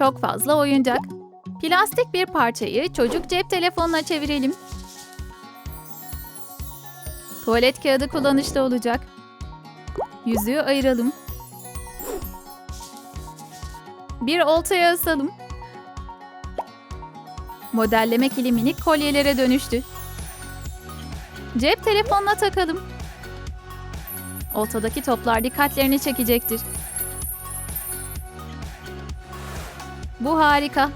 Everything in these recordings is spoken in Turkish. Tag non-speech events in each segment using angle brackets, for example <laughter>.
Çok fazla oyuncak. Plastik bir parçayı çocuk cep telefonuna çevirelim. Tuvalet kağıdı kullanışlı olacak. Yüzüğü ayıralım. Bir oltaya asalım. Modelleme kili minik kolyelere dönüştü. Cep telefonuna takalım. Oltadaki toplar dikkatlerini çekecektir. Bu harika.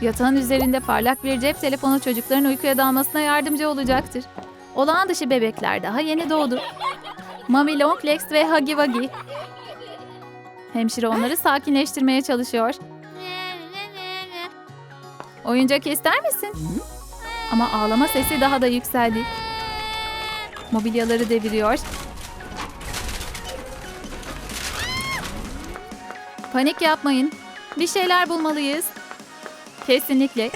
Yatağın üzerinde parlak bir cep telefonu çocukların uykuya dalmasına yardımcı olacaktır. Olağan dışı bebekler daha yeni doğdu. <laughs> Mami Longlegs ve Huggy Wuggy. Hemşire onları sakinleştirmeye çalışıyor. Oyuncak ister misin? Ama ağlama sesi daha da yükseldi. Mobilyaları deviriyor. Panik yapmayın. Bir şeyler bulmalıyız. Kesinlikle.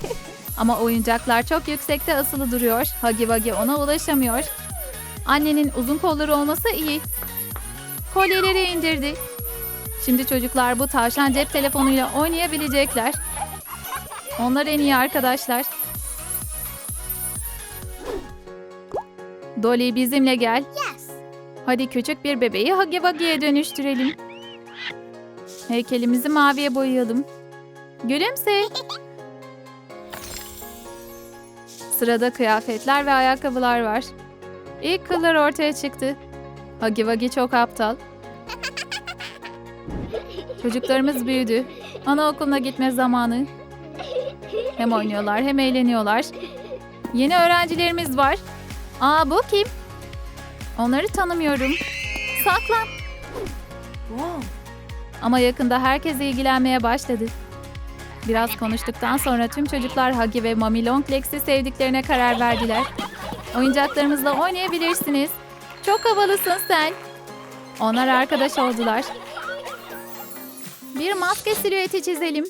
<laughs> Ama oyuncaklar çok yüksekte asılı duruyor. Huggy Wuggy ona ulaşamıyor. Annenin uzun kolları olması iyi. Kolyeleri indirdi. Şimdi çocuklar bu tavşan cep telefonuyla oynayabilecekler. Onlar en iyi arkadaşlar. Dolly bizimle gel. Hadi küçük bir bebeği Huggy Wuggy'ye dönüştürelim. Heykelimizi maviye boyayalım. Gülümse. Sırada kıyafetler ve ayakkabılar var. İlk kıllar ortaya çıktı. Huggy Wuggy çok aptal. Çocuklarımız büyüdü. Anaokuluna gitme zamanı. Hem oynuyorlar hem eğleniyorlar. Yeni öğrencilerimiz var. Aa bu kim? Onları tanımıyorum. Saklan. Ama yakında herkes ilgilenmeye başladı. Biraz konuştuktan sonra tüm çocuklar Huggy ve Mami Longlegs'i sevdiklerine karar verdiler. Oyuncaklarımızla oynayabilirsiniz. Çok havalısın sen. Onlar arkadaş oldular. Bir maske silüeti çizelim.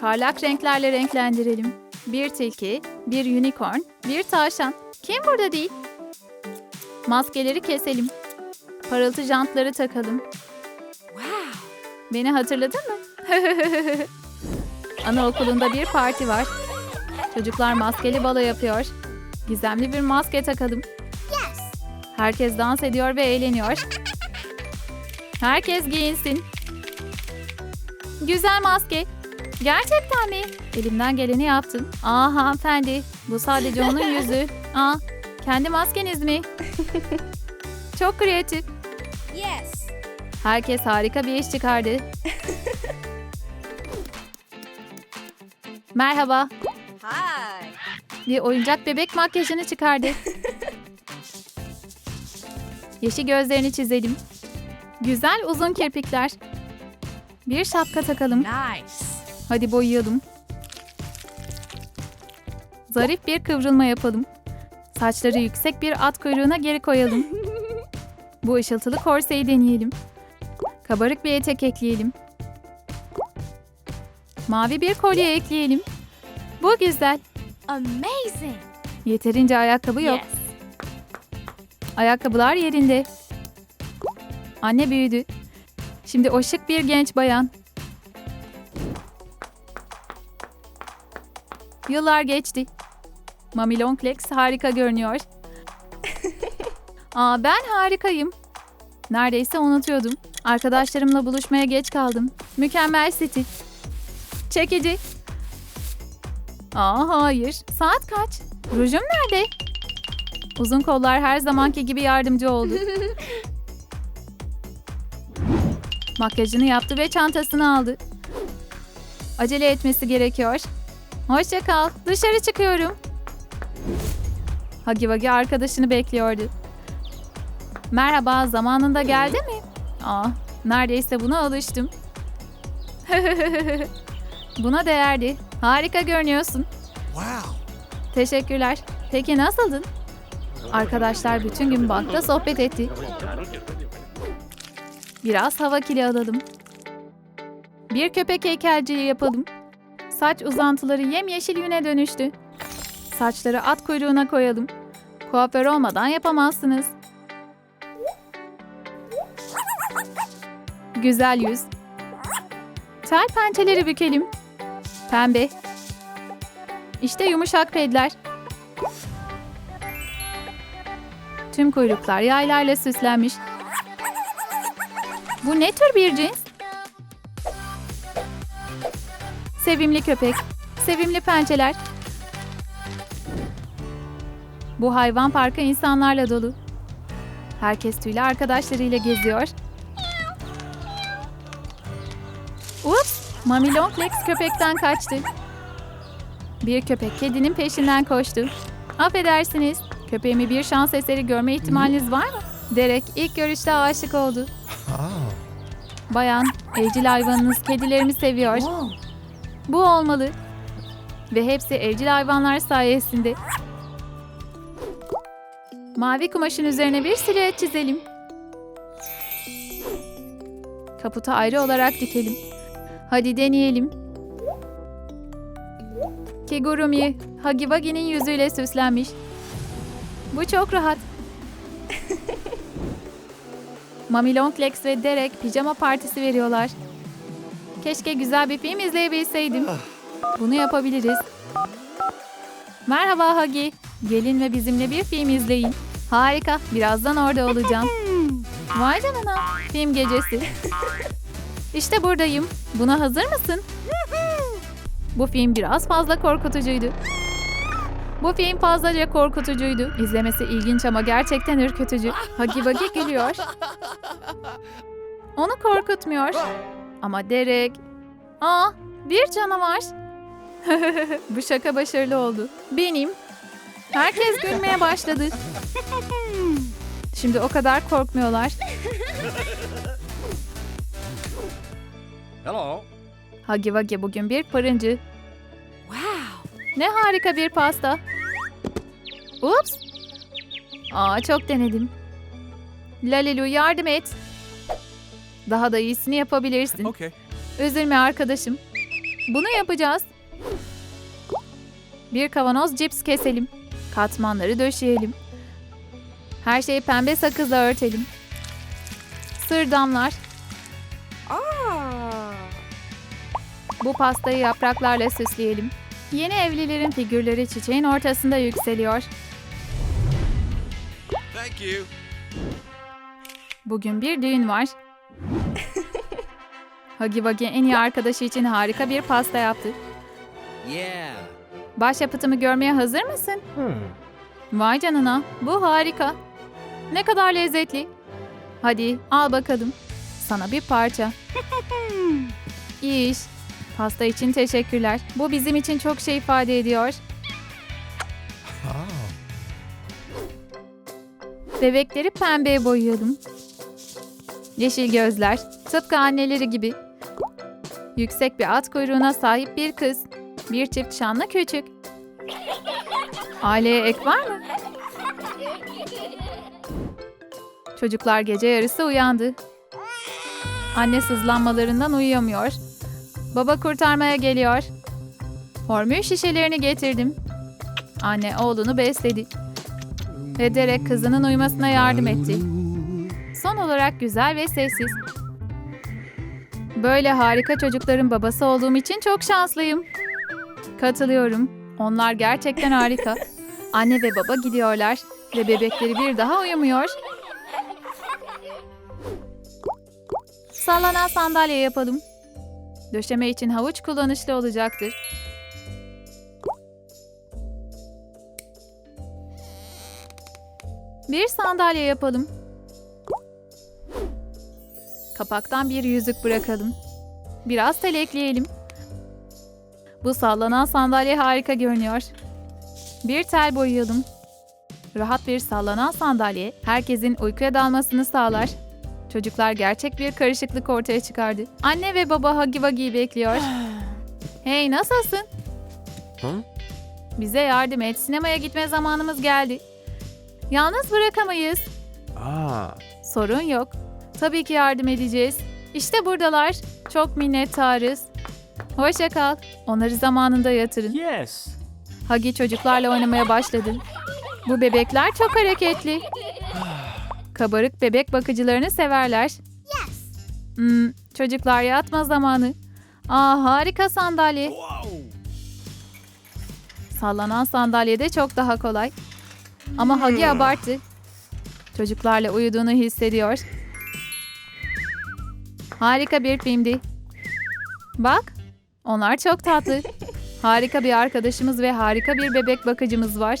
Parlak renklerle renklendirelim. Bir tilki, bir unicorn, bir tavşan. Kim burada değil? Maskeleri keselim. Parıltı jantları takalım. Beni hatırladın mı? <laughs> Anaokulunda bir parti var. Çocuklar maskeli balo yapıyor. Gizemli bir maske takalım. Herkes dans ediyor ve eğleniyor. Herkes giyinsin. Güzel maske. Gerçekten mi? Elimden geleni yaptım. Aa hanımefendi. Bu sadece onun <laughs> yüzü. Aa kendi maskeniz mi? <laughs> Çok kreatif. Yes. Herkes harika bir iş çıkardı. Merhaba. Hi. Bir oyuncak bebek makyajını çıkardı. Yeşil gözlerini çizelim. Güzel uzun kirpikler. Bir şapka takalım. Nice. Hadi boyayalım. Zarif bir kıvrılma yapalım. Saçları yüksek bir at kuyruğuna geri koyalım. Bu ışıltılı korseyi deneyelim. Kabarık bir etek ekleyelim. Mavi bir kolye ekleyelim. Bu güzel. Amazing. Yeterince ayakkabı yok. Yes. Ayakkabılar yerinde. Anne büyüdü. Şimdi o şık bir genç bayan. Yıllar geçti. Mami Longlegs harika görünüyor. <laughs> Aa ben harikayım. Neredeyse unutuyordum. Arkadaşlarımla buluşmaya geç kaldım. Mükemmel stil. Çekici. Aa hayır. Saat kaç? Rujum nerede? Uzun kollar her zamanki gibi yardımcı oldu. <laughs> Makyajını yaptı ve çantasını aldı. Acele etmesi gerekiyor. Hoşça kal. Dışarı çıkıyorum. Hagi Vagi arkadaşını bekliyordu. Merhaba, zamanında geldi mi? Aa, neredeyse buna alıştım. <laughs> buna değerdi. Harika görünüyorsun. Wow. Teşekkürler. Peki nasıldın? Arkadaşlar bütün gün bankta sohbet etti. Biraz hava kili alalım. Bir köpek heykelciği yapalım. Saç uzantıları yemyeşil yüne dönüştü. Saçları at kuyruğuna koyalım. Kuaför olmadan yapamazsınız. Güzel yüz. Tel pençeleri bükelim. Pembe. İşte yumuşak pedler. Tüm kuyruklar yaylarla süslenmiş. Bu ne tür bir cins? Sevimli köpek. Sevimli pençeler. Bu hayvan parkı insanlarla dolu. Herkes tüylü arkadaşlarıyla geziyor. Mami Longlegs köpekten kaçtı. Bir köpek kedinin peşinden koştu. Affedersiniz, köpeğimi bir şans eseri görme ihtimaliniz var mı? Derek ilk görüşte aşık oldu. Bayan, evcil hayvanınız kedilerimi seviyor. Bu olmalı. Ve hepsi evcil hayvanlar sayesinde. Mavi kumaşın üzerine bir silüet çizelim. Kaputu ayrı olarak dikelim. Hadi deneyelim. Kigurumi, Hagiwagi'nin yüzüyle süslenmiş. Bu çok rahat. <laughs> Mami Longlegs ve Derek pijama partisi veriyorlar. Keşke güzel bir film izleyebilseydim. Bunu yapabiliriz. Merhaba Hagi. Gelin ve bizimle bir film izleyin. Harika. Birazdan orada olacağım. <laughs> Vay canına. Film gecesi. <laughs> İşte buradayım. Buna hazır mısın? Bu film biraz fazla korkutucuydu. Bu film fazlaca korkutucuydu. İzlemesi ilginç ama gerçekten ürkütücü. Hagi Vagi gülüyor. Onu korkutmuyor. Ama Derek... Aa, bir canavar. <laughs> Bu şaka başarılı oldu. Benim. Herkes gülmeye başladı. Şimdi o kadar korkmuyorlar. Hello. Hagi Vagi bugün bir fırıncı. Wow. Ne harika bir pasta. Ups. Aa çok denedim. Lalilu yardım et. Daha da iyisini yapabilirsin. Okay. Üzülme arkadaşım. Bunu yapacağız. Bir kavanoz cips keselim. Katmanları döşeyelim. Her şeyi pembe sakızla örtelim. Sır damlar. Bu pastayı yapraklarla süsleyelim. Yeni evlilerin figürleri çiçeğin ortasında yükseliyor. Thank you. Bugün bir düğün var. <laughs> Hagi Vagi en iyi arkadaşı için harika bir pasta yaptı. Yeah. Başyapıtımı görmeye hazır mısın? Vay canına, bu harika. Ne kadar lezzetli. Hadi al bakalım. Sana bir parça. İyi <laughs> iş. Pasta için teşekkürler. Bu bizim için çok şey ifade ediyor. Bebekleri pembeye boyayalım. Yeşil gözler, tıpkı anneleri gibi. Yüksek bir at kuyruğuna sahip bir kız. Bir çift şanlı küçük. Aileye ek var mı? Çocuklar gece yarısı uyandı. Anne sızlanmalarından uyuyamıyor. Baba kurtarmaya geliyor. Formül şişelerini getirdim. Anne oğlunu besledi. Ve Derek kızının uyumasına yardım etti. Son olarak güzel ve sessiz. Böyle harika çocukların babası olduğum için çok şanslıyım. Katılıyorum. Onlar gerçekten harika. <laughs> Anne ve baba gidiyorlar ve bebekleri bir daha uyumuyor. Sallanan sandalye yapalım. Döşeme için havuç kullanışlı olacaktır. Bir sandalye yapalım. Kapaktan bir yüzük bırakalım. Biraz tel ekleyelim. Bu sallanan sandalye harika görünüyor. Bir tel boyayalım. Rahat bir sallanan sandalye herkesin uykuya dalmasını sağlar. Çocuklar gerçek bir karışıklık ortaya çıkardı. Anne ve baba Huggy Wuggy'yi bekliyor. <sighs> Hey nasılsın? Hı? Bize yardım et. Sinemaya gitme zamanımız geldi. Yalnız bırakamayız. Ah. Sorun yok. Tabii ki yardım edeceğiz. İşte buradalar. Çok minnettarız. Hoşça kal. Onları zamanında yatırın. Yes. Hagi çocuklarla oynamaya başladı. Bu bebekler çok hareketli. <sighs> Kabarık bebek bakıcılarını severler. Hmm, çocuklar yatma zamanı. Aa harika sandalye. Sallanan sandalye de çok daha kolay. Ama Hagi abarttı. Çocuklarla uyuduğunu hissediyor. Harika bir filmdi. Bak, onlar çok tatlı. <laughs> Harika bir arkadaşımız ve harika bir bebek bakıcımız var.